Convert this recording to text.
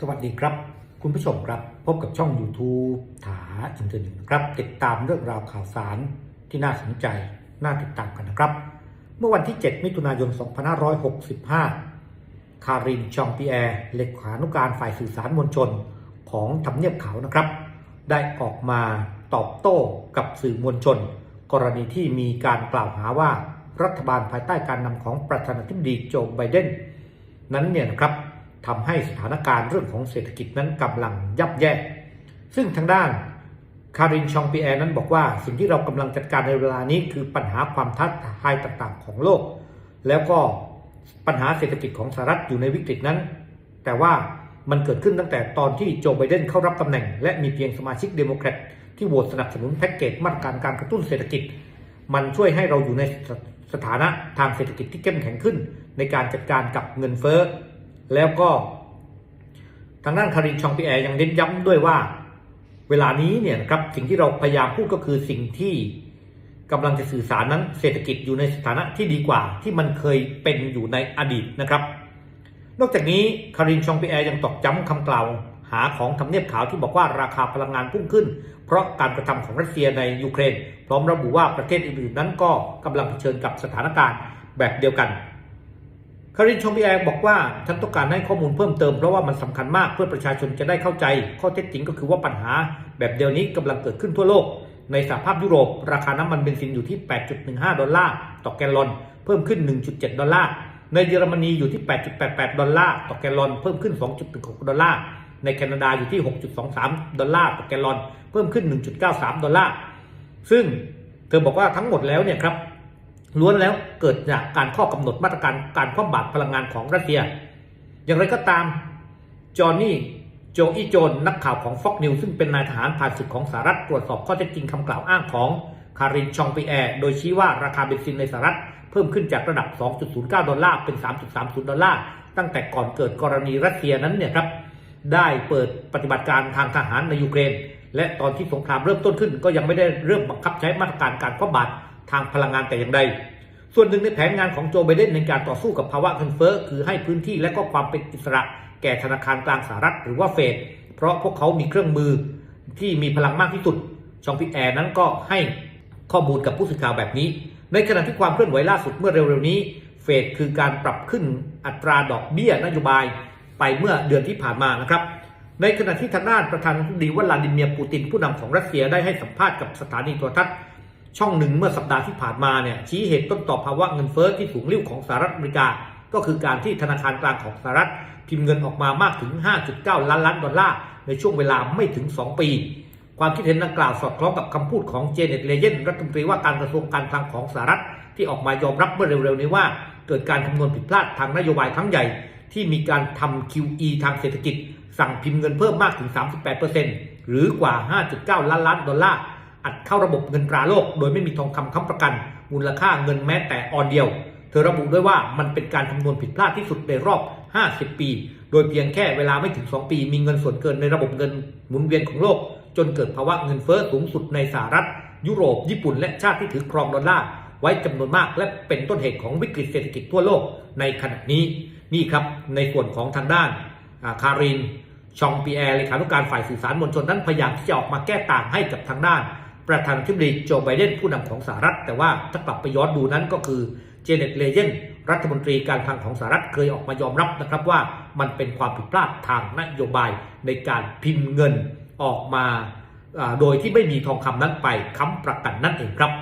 สวัสดีครับ คุณผู้ชมครับ พบกับช่อง YouTube ถาอินเทอร์เน็ตครับ ติดตามเรื่องราวข่าวสารที่น่าสนใจ น่าติดตามกันนะครับ เมื่อวันที่ 7 มิถุนายน 2565 คารินชองปีแอร์เลขานุการฝ่ายสื่อสารมวลชนของทำเนียบขาวนะครับ ได้ออกมาตอบโต้กับสื่อมวลชน กรณีที่มีการกล่าวหาว่ารัฐบาลภายใต้การนำของประธานาธิบดีโจไบเดนนั้นเนี่ยนะครับ ทำให้สถานการณ์เรื่องของเศรษฐกิจนั้นกำลังยับแย่ ซึ่งทางด้านคารินชองปีแอนั้นบอกว่าสิ่งที่เรากำลังจัดการในเวลานี้คือปัญหาความท้าทายต่างๆ ของโลก แล้วก็ปัญหาเศรษฐกิจของสหรัฐอยู่ในวิกฤตนั้น แต่ว่ามันเกิดขึ้นตั้งแต่ตอนที่โจไบเดนเข้ารับตำแหน่ง และมีเพียงสมาชิกเดโมแครตที่โหวตสนับสนุนแพ็กเกจมาตรการการกระตุ้นเศรษฐกิจ มันช่วยให้เราอยู่ในสสถานะทางเศรษฐกิจที่เข้มแข็งขึ้น ในการจัดการกับเงินเฟ้อ แล้วก็ทางด้านคารินชองปีแอร์ยังเน้นย้ำด้วยว่า เวลานี้เนี่ยครับสิ่งที่เราพยายามพูดก็คือสิ่งที่กำลังจะสื่อสารนั้นเศรษฐกิจอยู่ในสถานะที่ดีกว่า ที่มันเคยเป็นอยู่ในอดีตนะครับ นอกจากนี้คารินชองปีแอร์ยังตอกย้ำคำกล่าวหาของทำเนียบขาวที่บอกว่าราคาพลังงานพุ่งขึ้น เพราะการกระทำของรัสเซียในยูเครน พร้อมระบุว่าประเทศอื่นๆนั้นก็กำลังเผชิญกับสถานการณ์แบบเดียวกัน คารินชองปีแอร์บอกว่าฉันต้องการให้ข้อมูลเพิ่มเติมเพราะว่ามันสำคัญมากเพื่อประชาชนจะได้เข้าใจ ข้อเท็จจริงก็คือว่าปัญหา แบบเดียวนี้กำลังเกิดขึ้นทั่วโลก ในสหภาพยุโรป ราคาน้ำมันเบนซินอยู่ที่ 8.15 ดอลลาร์ต่อแกลลอน เพิ่มขึ้น 1.7 ดอลลาร์ในเยอรมนีอยู่ที่ 8.88 ดอลลาร์ต่อแกลลอน เพิ่มขึ้น 2.16 ดอลลาร์ในแคนาดาอยู่ที่ 6.23 ดอลลาร์ต่อแกลลอน เพิ่มขึ้น 1.93 ดอลลาร์ซึ่งเธอบอกว่าทั้งหมดแล้วเนี่ยครับ ล้วนแล้วเกิดจากการข้อกำหนดมาตรการการคว่ำบาตรพลังงานของรัสเซีย อย่างไรก็ตาม จอห์นนี่โจอีโจนนักข่าวของ Fox News ซึ่งเป็นนายทหารผ่านศึกของสหรัฐตรวจสอบข้อเท็จจริงคำกล่าวอ้างของคารินชองปีแอร์โดยชี้ว่าราคาเบนซินในสหรัฐเพิ่มขึ้นจากระดับ 2.09 ดอลลาร์เป็น 3.30 ดอลลาร์ตั้งแต่ก่อนเกิดกรณีรัสเซียนั้นเนี่ยครับได้เปิดปฏิบัติการทางทหารในยูเครน และตอนที่สงครามเริ่มต้นขึ้นก็ยังไม่ได้เริ่มบังคับใช้มาตรการการคว่ำบาตร ทางพลังงานแต่อย่างใด ส่วนหนึ่งในแผนงานของโจไบเดนในการต่อสู้กับภาวะเงินเฟ้อคือให้พื้นที่และก็ความเป็นอิสระ แก่ธนาคารกลางสหรัฐหรือว่าเฟดเพราะพวกเขามีเครื่องมือที่มีพลังมากที่สุด ชองพิแอร์นั้นก็ให้ข้อมูลกับผู้สื่อข่าวแบบนี้ ในขณะที่ความเคลื่อนไหวล่าสุดเมื่อเร็วๆนี้ เฟดคือการปรับขึ้นอัตราดอกเบี้ยนโยบายไปเมื่อเดือนที่ผ่านมานะครับ ในขณะที่ทางด้านประธานาธิบดีวลาดิเมียร์ปูตินผู้นำของรัสเซียได้ให้สัมภาษณ์กับสถานีโทรทัศน์ ช่องหนึ่งเมื่อสัปดาห์ที่ผ่านมาเนี่ยชี้เหตุต้นต่อภาวะเงินเฟ้อที่สูงริ่วของสหรัฐอเมริกา ก็คือการที่ธนาคารกลางของสหรัฐพิมพ์เงินออกมามากถึง 5.9 ล้านล้านดอลลาร์ในช่วงเวลาไม่ถึง 2 ปี ความคิดเห็นดังกล่าวสอดคล้องกับคำพูดของเจเน็ตเลเยนรัฐมนตรีว่าการกระทรวงการคลังของสหรัฐที่ออกมายอมรับเมื่อเร็วๆนี้ว่า เกิดการคำนวณผิดพลาดทางนโยบายครั้งใหญ่ ที่มีการทำ QE ทางเศรษฐกิจ สั่งพิมพ์เงินเพิ่มมากถึง 38%หรือกว่า 5.9 ล้านล้านดอลลาร์ อัดเข้าระบบเงินตราโลก โดยไม่มีทองคำค้ำประกัน มูลค่าเงินแม้แต่ออนเดียว เธอระบุด้วยว่ามันเป็นการคำนวณผิดพลาดที่สุดในรอบ 50 ปี โดยเพียงแค่เวลาไม่ถึง 2 ปี มีเงินส่วนเกินในระบบเงินหมุนเวียนของโลก จนเกิดภาวะเงินเฟ้อสูงสุดในสหรัฐ ยุโรป ญี่ปุ่น และชาติที่ถือครองดอลลาร์ไว้จำนวนมากและเป็นต้นเหตุของวิกฤตเศรษฐกิจทั่วโลกในขณะนี้นี่ครับในส่วนของทางด้านาคารินชองปีแอร์เลขานุการฝ่ายสื่อสารมวลชนนั้นพยายามที่จะออกมาแก้ต่างให้กับทางด้าน ประธานาธิบดีโจไบเดนผู้นำของสหรัฐ แต่ว่าถ้ากลับไปย้อนดูนั้นก็คือเจเน็ตเลเยนรัฐมนตรีการคลังของสหรัฐเคยออกมายอมรับนะครับว่ามันเป็นความผิดพลาดทางนโยบายในการพิมพ์เงินออกมาอ่าโดยที่ไม่มีทองคำนั้นไปค้ำประกันนั่นเองครับ